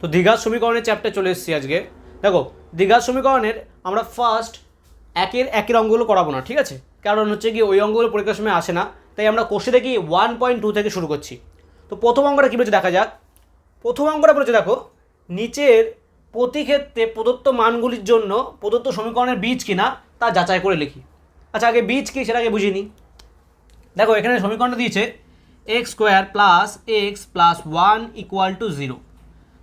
তো দীঘার সমীকরণের চ্যাপ্টার চলে এসেছি আজকে। দেখো দীঘার সমীকরণের আমরা ফার্স্ট একের একের অঙ্গগুলো করাবো না, ঠিক আছে? কারণ হচ্ছে কি, ওই অঙ্গগুলো পরীক্ষার সময় আসে না, তাই আমরা কোষে দেখি ওয়ান পয়েন্ট টু থেকে শুরু করছি। তো প্রথম অঙ্কটা কী বলছে দেখা যাক। প্রথম অঙ্কটা বলেছে দেখো, নিচের প্রতি ক্ষেত্রে প্রদত্ত মানগুলির জন্য প্রদত্ত সমীকরণের বীজ কিনা তা যাচাই করে লিখি। আচ্ছা আগে বীজ কি সেটাকে বুঝিয়ে নিই। দেখো, এখানে সমীকরণটা দিয়েছে x square plus x plus one equal to zero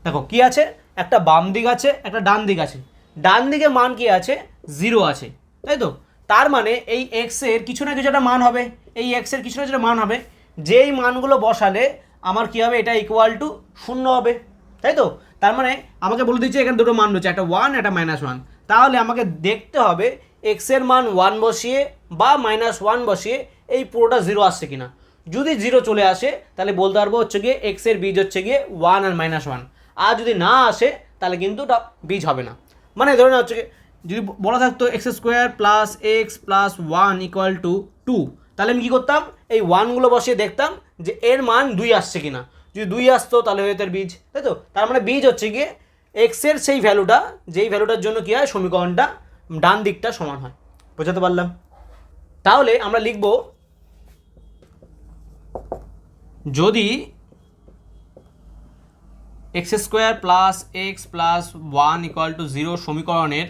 দেখো, কি আছে? একটা বাম দিক আছে, একটা ডান দিক আছে। ডান দিকে মান কি আছে? জিরো আছে। তাই তো? তার মানে এই এক্সের কিছু না কিছু একটা মান হবে। এই এক্সের কিছু না কিছু মান হবে। যেই মানগুলো বসালে আমার কি হবে? এটা ইকুয়াল টু শূন্য হবে। তাই তো? তার মানে আমাকে বলে দিচ্ছে এখানে দুটো মান রয়েছে, একটা ওয়ান একটা মাইনাস ওয়ান তাহলে আমাকে দেখতে হবে এক্সের মান ওয়ান বসিয়ে বা মাইনাস ওয়ান বসিয়ে এই পুরোটা জিরো আসছে কিনা। যদি জিরো চলে আসে, তাহলে বলতে পারব হচ্ছে গিয়ে এক্সের বীজ হচ্ছে গিয়ে ওয়ান আর মাইনাস ওয়ান আর যদি না আসে, তাহলে কিন্তু ওটা বীজ হবে না। মানে ধরে না হচ্ছে যদি বলা থাকতো x square plus x plus one equal to two তাহলে আমি কী করতাম? এই ওয়ানগুলো বসিয়ে দেখতাম যে এর মান দুই আসছে কি না যদি দুই আসতো, তাহলে হয়তো এর বীজ, তাই তো? তার মানে বীজ হচ্ছে গিয়ে এক্সের সেই ভ্যালুটা, যেই ভ্যালুটার জন্য কী হয়? সমীকরণটা ডান দিকটা সমান হয়। বোঝাতে পারলাম? তাহলে আমরা লিখব, যদি x square plus x plus one equal to zero সমীকরণের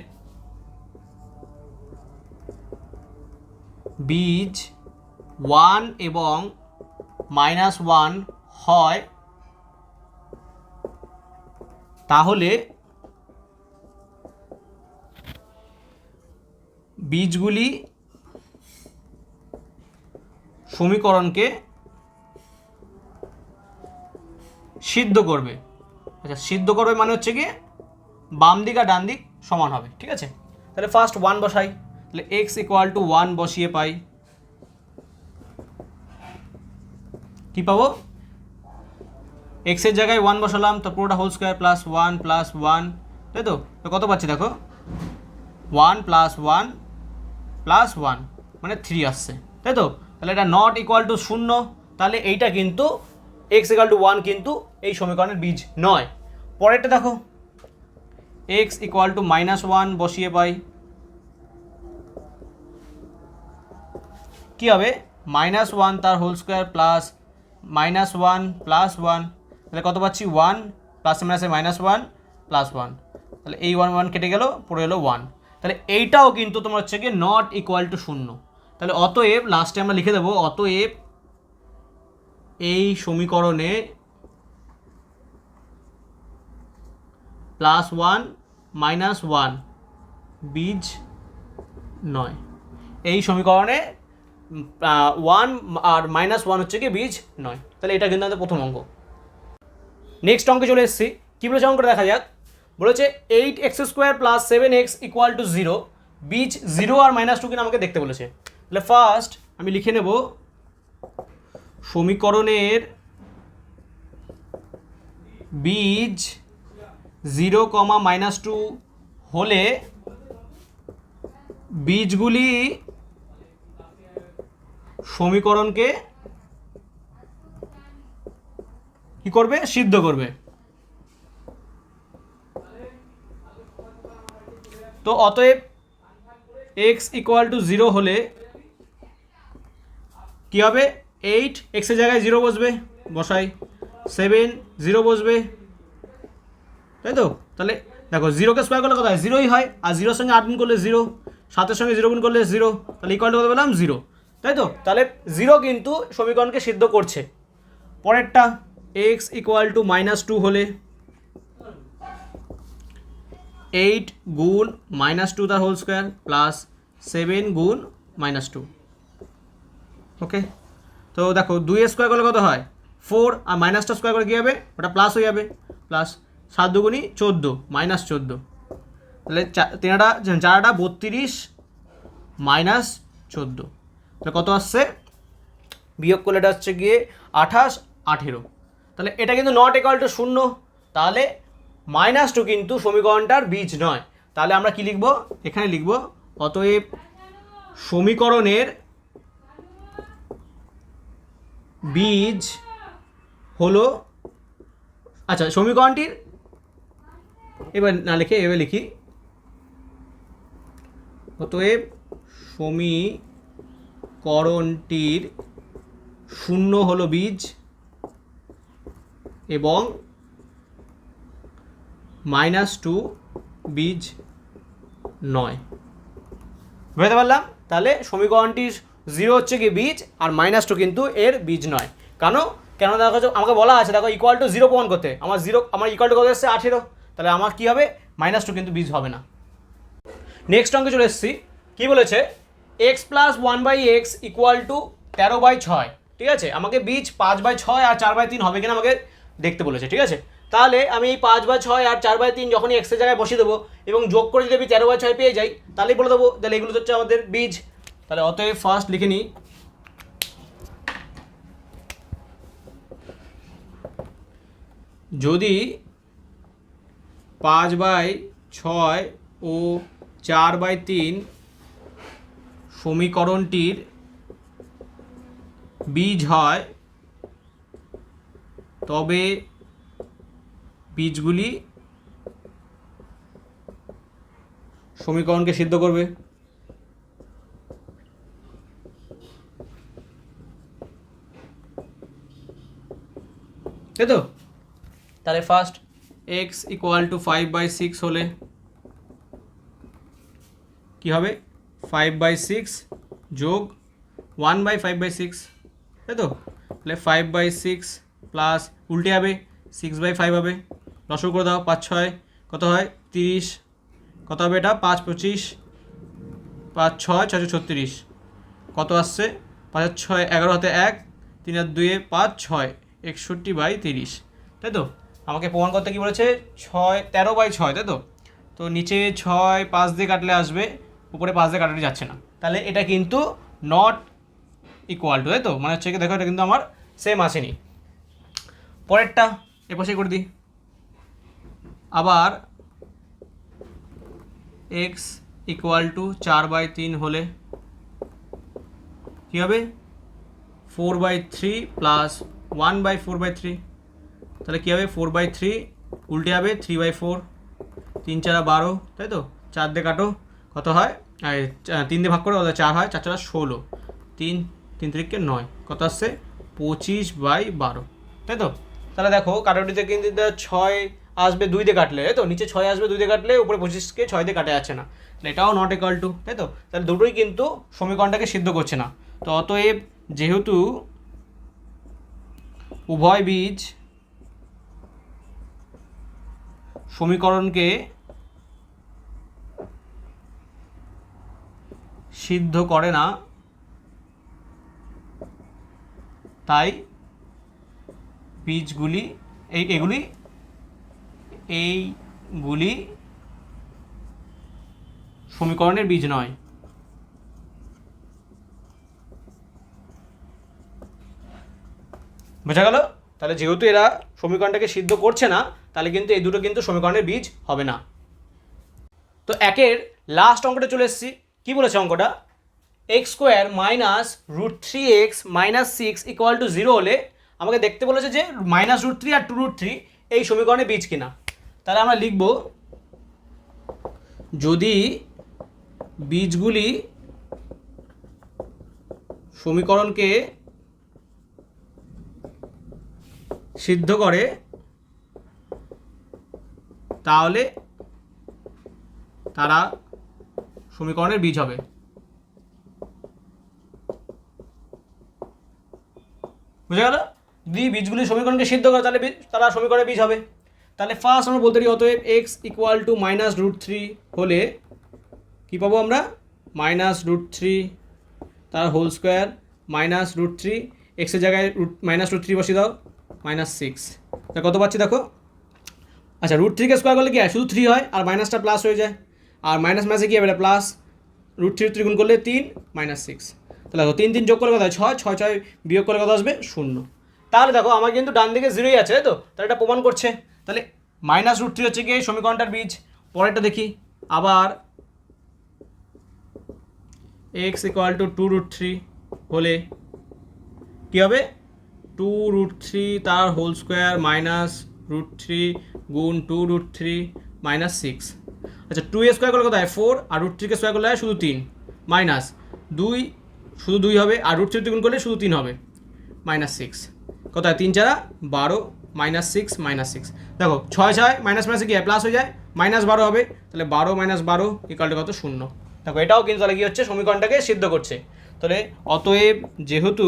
বীজ ওয়ান এবং মাইনাস ওয়ান হয়, তাহলে বীজগুলি সমীকরণকে সিদ্ধ করবে। আচ্ছা সিদ্ধ করবে মানে হচ্ছে কি বাম দিক আর ডান দিক সমান হবে, ঠিক আছে? তাহলে ফার্স্ট ওয়ান বসাই, তাহলে এক্স ইকুয়াল টু ওয়ান বসিয়ে পাই। কী পাবো? এক্সের জায়গায় ওয়ান বসালাম, তো পুরোটা whole square plus one plus one তাই তো? তো কত পাচ্ছি দেখো? One plus one plus one মানে থ্রি আসছে, তাই তো? তাহলে এটা নট ইকুয়াল টু শূন্য, তাহলে এইটা কিন্তু এক্স ইকুয়াল টু ওয়ান কিন্তু এই সমীকরণের বীজ নয়। পরেরটা দেখো। X equal to minus one বসিয়ে পাই। কী হবে? মাইনাস ওয়ান তার whole square plus minus one plus one তাহলে কত পাচ্ছি? ওয়ান প্লাস মাইনাসে মাইনাস ওয়ান প্লাস ওয়ান তাহলে এই ওয়ান ওয়ান কেটে গেল, পড়ে এলো ওয়ান তাহলে এইটাও কিন্তু তোমার হচ্ছে গিয়ে নট ইকুয়াল টু শূন্য। তাহলে অতএব লাস্টে আমরা লিখে দেবো, অতএব এই সমীকরণে প্লাস ওয়ান মাইনাস ওয়ান বীজ নয়। এই সমীকরণে ওয়ান আর মাইনাস ওয়ান হচ্ছে কি বীজ নয়। তাহলে এটা কিন্তু আমাদের প্রথম অঙ্ক। নেক্সট অঙ্কে চলে এসেছি। কী বলেছে অঙ্কটা দেখা যাক। বলেছে eight x square plus seven x equal to zero বীজ জিরো আর মাইনাস টু কিনা আমাকে দেখতে বলেছে। তাহলে ফার্স্ট আমি লিখে নেব সমীকরণের বীজ জিরো কমা মাইনাস টু হলে বীজগুলি সমীকরণকে কি করবে? সিদ্ধ করবে। তো অতএব এক্স ইকুয়াল টু জিরো হলে কি হবে? এইট এক্সের জায়গায় জিরো বসবে, বসাই। সেভেন জিরো বসবে। তাই তো? তাহলে দেখো জিরোকে স্কোয়ার করলে কত হয়? জিরোই হয়, আর জিরোর সঙ্গে আট গুণ করলে জিরো সাতের সঙ্গে জিরো গুণ করলে জিরো তাহলে ইকুয়াল টু কত জিরো তাই তো? তাহলে জিরো কিন্তু সমীকরণকে সিদ্ধ করছে। পরেরটা x equal to minus two হলে এইট গুণ মাইনাস টু তার হোল স্কোয়ার প্লাস সেভেন গুণ মাইনাস টু ওকে তো দেখো দুই স্কোয়ার করলে কত হয়? ফোর আর মাইনাসটা স্কোয়ার করে কী হবে? ওটা প্লাস হয়ে যাবে। প্লাস সাত দুগুণি চোদ্দ মাইনাস চোদ্দ। তাহলে তিনটা, চারটা, বত্রিশ মাইনাস চোদ্দ। তাহলে কত আসছে? বিয়োগ করলে এটা হচ্ছে গিয়ে আঠাশ, আঠেরো। তাহলে এটা কিন্তু নট ইকাল টু শূন্য। তাহলে মাইনাস টু কিন্তু সমীকরণটার বীজ নয়। তাহলে আমরা কি লিখব? এখানে লিখব, অতএব সমীকরণের বীজ হলো আচ্ছা সমীকরণটির, এবার না লিখে এভাবে লিখি। অতএব সমীকরণটির শূন্য হলো বীজ এবং মাইনাস টু বীজ নয়। বুঝতে পারলাম? তাহলে সমীকরণটির জিরো হচ্ছে কি বীজ আর মাইনাস টু কিন্তু এর বীজ নয়। কেন? কেন দেখো আমাকে বলা আছে, দেখো ইকুয়াল টু জিরো প্রমাণ করতে। আমার জিরো আমার ইকুয়াল টু কত এসছে? আঠেরো। তাহলে আমার কী হবে? মাইনাস টু কিন্তু বীজ হবে না। নেক্সট অঙ্কে চলে এসেছি। কী বলেছে? X plus one by x equal to তেরো বাই ছয়। ঠিক আছে? আমাকে বীজ পাঁচ বাই ছয় আর চার বাই তিন হবে কিনা আমাকে দেখতে বলেছে। ঠিক আছে? তাহলে আমি এই পাঁচ বাই ছয় আর চার বাই তিন যখনই এক্সের জায়গায় বসিয়ে দেবো এবং যোগ করে যদি আমি তেরো বাই ছয় পেয়ে যাই, তাহলেই বলে দেবো, তাহলে এগুলো হচ্ছে আমাদের বীজ। তাহলে অতএব ফার্স্ট লিখে নিই। যদি পাঁচ বাই ছয় ও চার বাই তিন সমীকরণটির বীজ হয়, তবে বীজগুলি সমীকরণকে সিদ্ধ করবে। তাই তো? তাহলে first x equal to five by six হলে কি হবে? ফাইভ বাই সিক্স যোগ one by five by six তাই তো? তাহলে ফাইভ বাই সিক্স প্লাস উল্টে হবে সিক্স বাই ফাইভ হবে। লসও করে দাও পাঁচ ছয় কত হয়? তিরিশ। কত হবে এটা? পাঁচ পঁচিশ। পাঁচ ছয় ছশো ছত্রিশ। কত আসছে? পাঁচ ছয় এগারো হাতে এক তিন আর দুয়ে পাঁচ ছয়। একষট্টি বাই তিরিশ, তাই তো? আমাকে প্রমাণ করতে কি বলেছে? ছয়, তেরো বাই ছয়, তাই তো? তো নিচে ছয়, পাঁচ দিয়ে কাটলে আসবে, উপরে পাঁচ দিয়ে কাটাতে যাচ্ছে না। তাহলে এটা কিন্তু নট ইকুয়াল টু তাই তো? মানে হচ্ছে কি, দেখো, এটা কিন্তু আমার সেম আসেনি। পরেরটা এপাশে করে দিই। আবার এক্স ইকুয়াল টু চার বাই তিন হলে কী হবে? Four by three plus one by four by three, তাহলে কী হবে? ফোর বাই থ্রি উল্টে যাবে থ্রি বাই ফোর, তিন চারা বারো, তাই তো? চার দিয়ে কাটো, কত হয়? তিন দিয়ে ভাগ করে কত? চার হয়, চার চারা ষোলো। তিন তিন তিরিখকে নয়, কত আসছে? পঁচিশ বাই বারো, তাই তো? তাহলে দেখো, কাটাটিতে কিন্তু ছয় আসবে দুই দিয়ে কাটলে, তাই তো? নিচে ছয় আসবে দুই দিয়ে কাটলে, উপরে পঁচিশকে ছয় দিয়ে কাটা যাচ্ছে না। এটাও নট ইকাল টু তাই তো? তাহলে দুটোই কিন্তু সমীকরণটাকে সিদ্ধ করছে না। তো অতএব যেহেতু উভয় বীজ সমীকরণকে সিদ্ধ করে না। তাই বীজগুলি এই এগুলি এইগুলি সমীকরণের বীজ নয়। বোঝা গেল? তাহলে যেহেতু এরা সমীকরণটাকে সিদ্ধ করছে না, তাহলে কিন্তু এই দুটো কিন্তু সমীকরণের বীজ হবে না। তো একের লাস্ট অঙ্কটা চলে এসেছি। কী বলেছে অঙ্কটা? X square minus root three x minus six equal to zero হলে আমাকে দেখতে বলেছে যে মাইনাস রুট থ্রি আর টু রুট থ্রি এই সমীকরণে বীজ কিনা। তাহলে আমরা লিখব, যদি বীজগুলি সমীকরণকে সিদ্ধ করে, তাহলে তারা সমীকরণের বীজ হবে। বুঝে গেল? যদি বীজগুলি সমীকরণকে সিদ্ধ করে, তাহলে তারা সমীকরণের বীজ হবে। তাহলে ফার্স্ট আমরা বলতে পারি, অতএব x equal to minus root three হলে কী পাবো আমরা? মাইনাস রুট থ্রি তার whole square minus root three এক্সের জায়গায় রুট মাইনাস রুট থ্রি বসিয়ে দাও। মাইনাস সিক্স তা কত পাচ্ছি দেখো? আচ্ছা রুট থ্রিকে স্কোয়ার করলে কি হয়? শুধু থ্রি হয়, আর মাইনাসটা প্লাস হয়ে যায়। আর মাইনাস মাসে কি হবে? এটা প্লাস রুট থ্রি থ্রি গুণ করলে তিন মাইনাস সিক্স তাহলে দেখো, তিন তিন যোগ করলে কত হয়? ছয় ছয় ছয় বিয়োগ করলে কত আসবে? শূন্য। তাহলে দেখো, আমার কিন্তু ডান দিকে জিরোই আছে, তাই তো? তাহলে এটা প্রমাণ করছে। তাহলে মাইনাস রুট থ্রি হচ্ছে কি? এই সমীকরণটার বীজ। পরেরটা দেখি। আবার x equal to two root three হলে কী হবে? টু রুট থ্রি তার whole square minus root three গুণ two root three minus six আচ্ছা টু এ স্কোয়ার করলে কত হয়? ফোর আর রুট থ্রিকে স্কোয়ার করলে হয় শুধু তিন মাইনাস দুই, শুধু দুই হবে, আর রুট থ্রি গুণ করলে শুধু তিন হবে মাইনাস সিক্স কত হয়? তিন চারা বারো মাইনাস সিক্স মাইনাস সিক্স দেখো, ছয় ছয় মাইনাস মাইনাসে কি প্লাস হয়ে যায় মাইনাস বারো হবে, তাহলে বারো মাইনাস বারো ইকালটা কত? শূন্য। দেখো, এটাও কিন্তু তাহলে কি হচ্ছে? সমীকরণটাকে সিদ্ধ করছে। তাহলে অতএব যেহেতু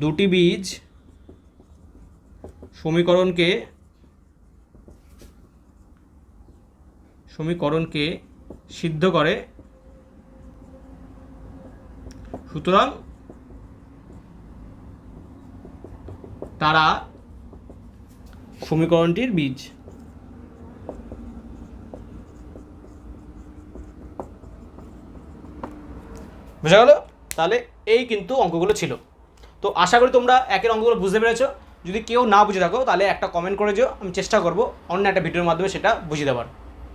দুটি বীজ সমীকরণকে সমীকরণকে সিদ্ধ করে। সুতরাং তারা সমীকরণটির বীজ। বোঝা গেল? তাহলে এই কিন্তু অঙ্কগুলো ছিল। তো আশা করি তোমরা একের অঙ্কগুলো বুঝতে পেরেছ। যদি কেউ না বুঝে থাকো, তাহলে একটা কমেন্ট করে যেও, আমি চেষ্টা করব অন্য একটা ভিডিওর মাধ্যমে সেটা বুঝিয়ে দেওয়ার।